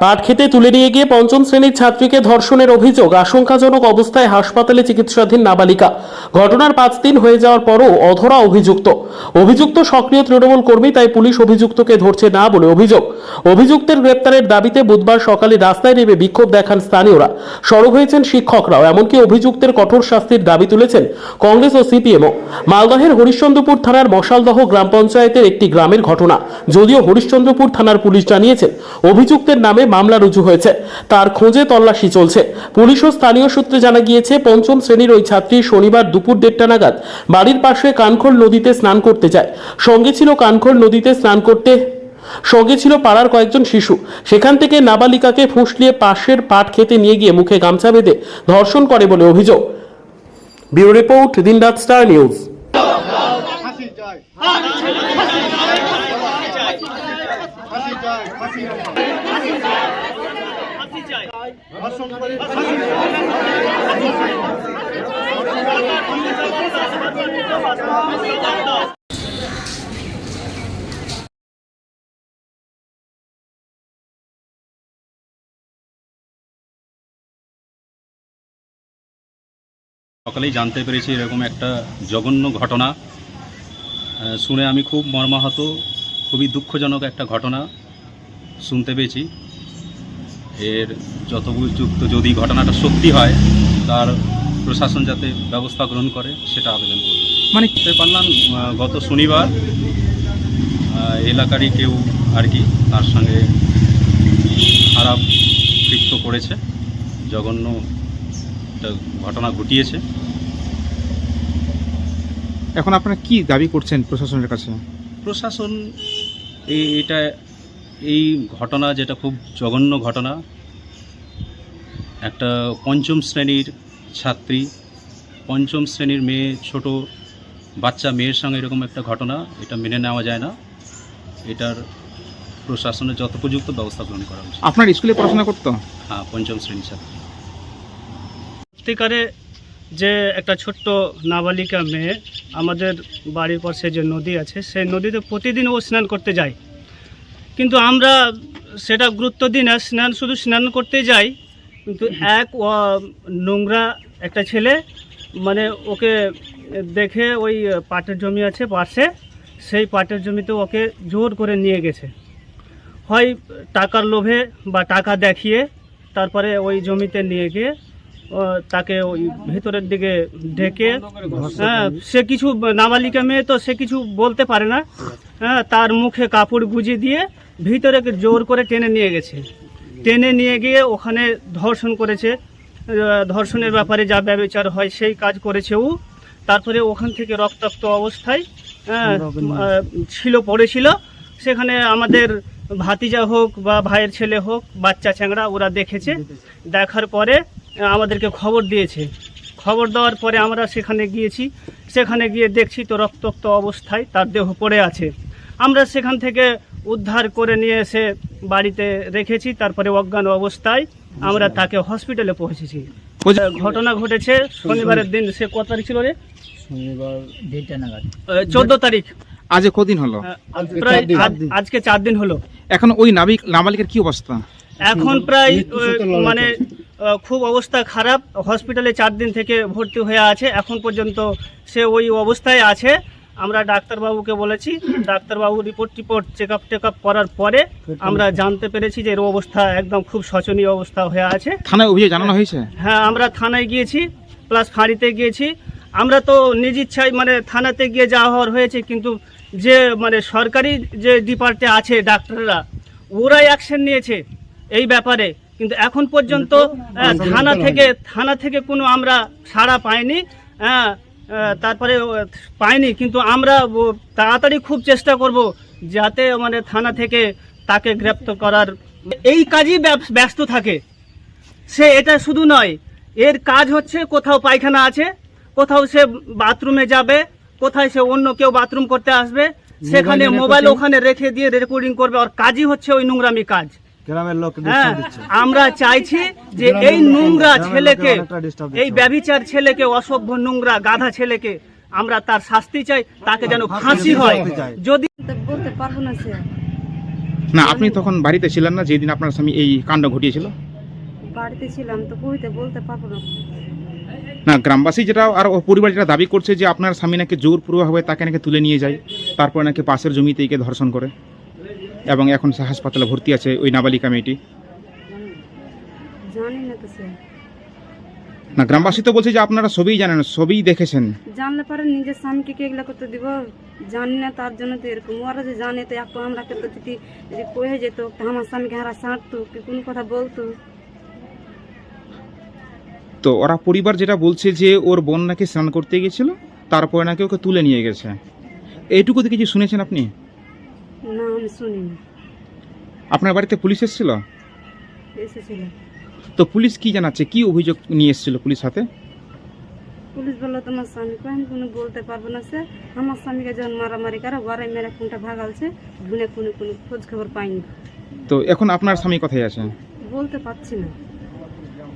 পাট খেতে তুলে নিয়ে গিয়ে পঞ্চম শ্রেণির ছাত্রীকে ধর্ষণের অভিযোগ, আশঙ্কাজনক অবস্থায় হাসপাতালে চিকিৎসাধীন নাবালিকা। ঘটনার পাঁচ দিন হয়ে যাওয়ার পরও অধরা অভিযুক্ত। অভিযুক্ত সক্রিয় তৃণমূল কর্মী, তাই পুলিশ অভিযুক্তকে ধরছে না বলে অভিযোগ। অভিযুক্তের গ্রেপ্তারের দাবিতে বুধবার সকালে রাস্তায় নেমে বিক্ষোভ দেখান স্থানীয়রা। সরব হয়েছেন শিক্ষকরাও, এমনকি অভিযুক্তের কঠোর শাস্তির দাবি তুলেছেন কংগ্রেস ও সিপিএমও। মালদহের হরিশ্চন্দ্রপুর থানার মশালদহ গ্রাম পঞ্চায়েতের একটি গ্রামের ঘটনা, যদিও হরিশ্চন্দ্রপুর থানার পুলিশ জানিয়েছে, অভিযুক্তের নামে মামলা রুজু হয়েছে। তার খোঁজে তল্লাশি চলছে। পুলিশ ও স্থানীয় সূত্রে জানা গিয়েছে, পঞ্চম শ্রেণির ওই ছাত্রী শনিবার দুপুর দেড়টা নাগাদ বাড়ির পাশে কানখোল নদীতে স্নান করতে যায়। সঙ্গে ছিল কানখোল নদীতে স্নান করতে। সঙ্গে ছিল পাড়ার কয়েকজন শিশু। সেখান থেকে নাবালিকাকে ফুসলিয়ে পাশের পাট খেতে নিয়ে গিয়ে মুখে গামছা বেঁধে ধর্ষণ করে বলে অভিযোগ। ব্যুরো রিপোর্ট, দিনরাত স্টার নিউজ ফাঁসি চাই ফাঁসি চাই ফাঁসি ধর্ষণ করে ফাঁসি সকালেই জানতে পেরেছি এরকম একটা জঘন্য ঘটনা। শুনে আমি খুব মর্মাহত। খুবই দুঃখজনক একটা ঘটনা শুনতে পেয়েছি। এর যত যুক্ত যদি ঘটনাটা সত্যি হয় তার প্রশাসন যাতে ব্যবস্থা গ্রহণ করে সেটা আবেদন করবে। মানে পারলাম গত শনিবার এলাকারই কেউ আর কি তার সঙ্গে খারাপ কৃত্য করেছে জঘন্য একটা ঘটনা ঘটিয়েছে। এখন আপনারা কি দাবি করছেন প্রশাসনের কাছে? প্রশাসন এই এটা এই ঘটনা যেটা খুব জঘন্য ঘটনা একটা পঞ্চম শ্রেণির ছাত্রী পঞ্চম শ্রেণির মেয়ে ছোট বাচ্চা মেয়ের সঙ্গে এরকম একটা ঘটনা এটা মেনে নেওয়া যায় না। এটার প্রশাসনের যত যথোপযুক্ত ব্যবস্থা গ্রহণ করা উচিত। আপনার স্কুলে পড়াশোনা করতো? হ্যাঁ পঞ্চম শ্রেণির ছাত্রী। সত্যিকারে যে একটা ছোট্ট নাবালিকা মেয়ে আমাদের বাড়ির পাশে যে নদী আছে, সেই নদীতে প্রতিদিন ও স্নান করতে যায়। কিন্তু আমরা সেটা গুরুত্ব দিই না, স্নান শুধু স্নান করতে যাই, কিন্তু এক নোংরা একটা ছেলে মানে ওকে দেখে ওই পাটের জমি আছে পাশে, সেই পাটের জমিতে ওকে জোর করে নিয়ে গেছে। হয় টাকার লোভে বা টাকা দেখিয়ে, তারপরে ওই জমিতে নিয়ে গিয়ে তাকে ওই ভেতরের দিকে ঢেকে হ্যাঁ সে কিছু নাবালিকা মেয়ে তো সে কিছু বলতে পারে না। হ্যাঁ তার মুখে কাপড় গুঁজে দিয়ে ভিতরে জোর করে টেনে নিয়ে গেছে। টেনে নিয়ে গিয়ে ওখানে ধর্ষণ করেছে। ধর্ষণের ব্যাপারে যা ব্যবচার হয় সেই কাজ করেছে ও। তারপরে ওখান থেকে রক্তাক্ত অবস্থায় হ্যাঁ, ছিল পড়েছিল। সেখানে আমাদের ভাতিজা হোক বা ভাইয়ের ছেলে হোক বাচ্চা চ্যাংড়া ওরা দেখেছে। দেখার পরে আমাদেরকে খবর দিয়েছে। খবর দেওয়ার পরে আমরা সেখানে গিয়েছি। সেখানে গিয়ে দেখছি তো রক্তাক্ত অবস্থায় তার দেহ পড়ে আছে। আমরা সেখান থেকে উদ্ধার করে নিয়ে এসে বাড়িতে রেখেছি তারপরে অজ্ঞান অবস্থায় আমরা তাকে হসপিটালে পৌঁছেছি। ঘটনা ঘটেছে শনিবারের দিন সে কত তারিখ ছিল রে? শনিবার দেড়টা নাগাদ। চোদ্দ তারিখ। আজ কদিন হলো? প্রায় আজকে চার দিন। হলো। এখন ওই নাবিক নাবালিকের কি অবস্থা? এখন প্রায় মানে খুব অবস্থা খারাপ। হসপিটালে চার দিন থেকে ভর্তি হয়ে আছে। এখন পর্যন্ত সে ওই অবস্থায় আছে। আমরা ডাক্তারবাবুকে বলেছি ডাক্তারবাবু রিপোর্ট টিপোর্ট চেক আপ টেক আপ করার পরে আমরা জানতে পেরেছি যে এর অবস্থা একদম খুব শোচনীয় অবস্থা হয়ে আছে। থানায় অভিযোগ জানানো হয়েছে? হ্যাঁ আমরা থানায় গিয়েছি প্লাস ফাঁড়িতে গিয়েছি। আমরা তো নিজ ইচ্ছায় মানে থানাতে গিয়ে যাওয়া হওয়ার হয়েছে কিন্তু যে মানে সরকারি যে ডিপার্টে আছে ডাক্তাররা ওরাই অ্যাকশন নিয়েছে এই ব্যাপারে। কিন্তু এখন পর্যন্ত থানা থেকে থানা থেকে কোনো আমরা সাড়া পাইনি হ্যাঁ তারপরে পাইনি। কিন্তু আমরা তাড়াতাড়ি খুব চেষ্টা করব যাতে মানে থানা থেকে তাকে গ্রেপ্তার করার। এই কাজই ব্যস্ত থাকে। সে এটা শুধু নয় এর কাজ হচ্ছে কোথাও পায়খানা আছে কোথাও সে বাথরুমে যাবে কোথায় সে অন্য কেউ বাথরুম করতে আসবে সেখানে মোবাইল ওখানে রেখে দিয়ে রেকর্ডিং করবে আর কাজই হচ্ছে ওই নোংরামি কাজ। গ্রামের লোক হ্যাঁ আমরা চাইছি যে এই নোংরা ছেলেকে এই ব্যভিচার ছেলেকে অসভ্য নোংরা গাধা ছেলেকে আমরা তার শাস্তি চাই তাকে যেন ফাঁসি হয়। যদি বলতে পারব না স্যার না আপনি তখন বাড়িতে ছিলেন না যেদিন আপনার স্বামী এই কাণ্ড ঘটিয়েছিল? বাড়িতে ছিলাম তো কইতে বলতে পারব না। না গ্রামবাসী যেটা আর ও পরিবার যেটা দাবি করছে যে আপনার স্বামী নাকি জোরপূর্বকভাবে তাকে নাকি তুলে নিয়ে যায় তারপর নাকি পাশের জমিতে একে ধর্ষণ করে। এবং এখন সে হাসপাতালে ভর্তি আছে ওই নাবালিকা মেয়েটি। না তো সে। না গ্রামবাসী তো বলছে যে আপনারা সবই জানেন সবই দেখেছেন। জানলে পরে নিজের স্বামীকে কে এগুলা করতে দিব? জানি না তার জন্য তো এরকম। ওরা যে জানে তো একটু আমরা কিন্তু যদি কয়ে যেত তো আমার স্বামীকে হারা সাঁটতো কি কোনো কথা বলতো? তো ওরা পরিবার যেটা বলছে যে ওর বোন নাকি স্নান করতে গেছিল তারপরে নাকি ওকে তুলে নিয়ে গেছে। এইটুকু তো কিছু শুনেছেন আপনি? না আমি শুনিনি। আপনার বাড়িতে পুলিশ এসেছিল? এসেছিল। তো পুলিশ কি জানাচ্ছে? কি অভিযোগ নিয়ে এসেছিল পুলিশ হাতে? পুলিশ বলল তোমার স্বামীকে আমি কোনো বলতে পারব না সে আমার স্বামীকে যখন মারামারি করে ঘরে মেরে কোনটা ভাগালছে গুনে কোনো কোনো খোঁজ খবর পাইনি। তো এখন আপনার স্বামী কোথায় আছে? বলতে পারছি না।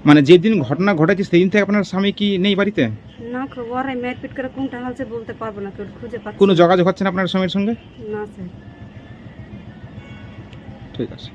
মানে যেদিন ঘটনা ঘটেছে সেদিন থেকে আপনার স্বামী কি নেই বাড়িতে? না ঘরে মেরপিট করে কোনটা হালছে বলতে পারব না কেউ খুঁজে পাচ্ছি কোনো যোগাযোগ হচ্ছে না আপনার স্বামীর সঙ্গে? না স্যার। ঠিক আছে।